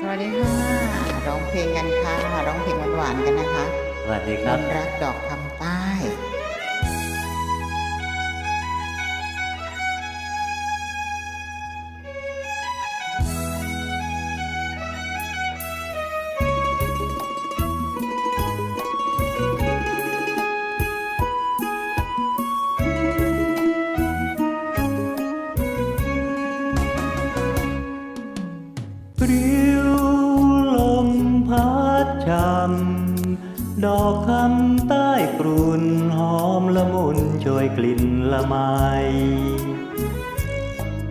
สวัสดีค่ะ ร้องเพลงกันค่ะ ร้องเพลงหวานๆกันนะคะ สวัสดีคมรับนต์รักดอกคำ ใต้วลมพัดชำดอกคำใต้กรุ่นหอมละมุนช่วยกลิ่นละไม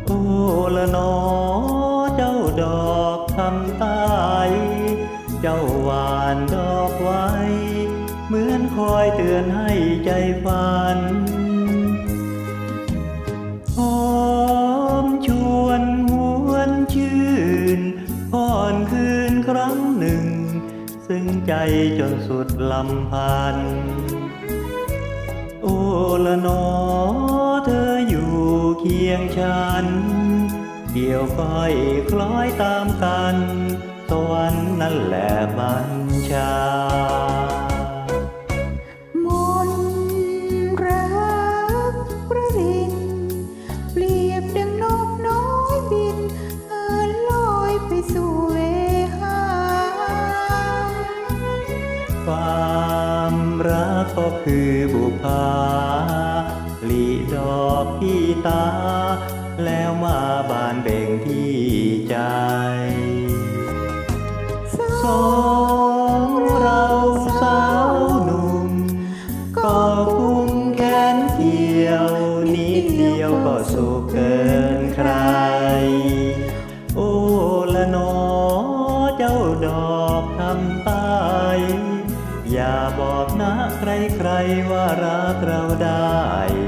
โอ้ละนอเจ้าดอกคำใต้เจ้าหวานดอกไว้ เหมือนคอยเตือนให้ใจฝัน รั้งหนึ่ง ซึ่งใจจนสุดลำพัน โอละนอเธออยู่เคียงฉัน เกี่ยวก้อยคล้อยตามกัน สวรรค์นั่นแหละมัน ก็คือบุพาหลีดอกที่ตา แล้วมาบานเบ่งที่ใจสองเราสาวหนุ่ม ก็คุ้มแขนเกี่ยว นิดเดียวก็สุขเกินใคร โอ้ละนอเจ้าดอกทำตายอย่าบอก ว่ารักเราได้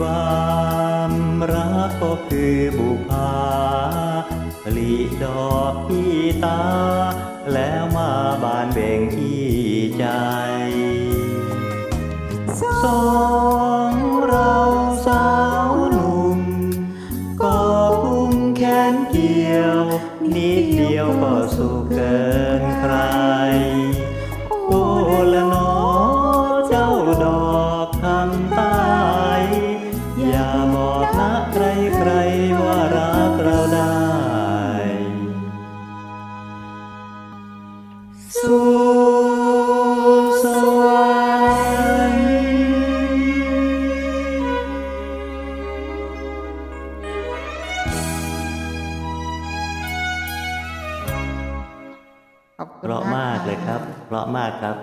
ความรักก็คือบุพาหลีดอกที่ตา แล้วมาบานเบ่งที่ใจ สองเราสาวหนุ่ม ก็พุ่มแขนเกี่ยว นิดเดียวก็สุขเกินใคร โอ้ละ เพราะมากเลยครับ เพราะมากครับ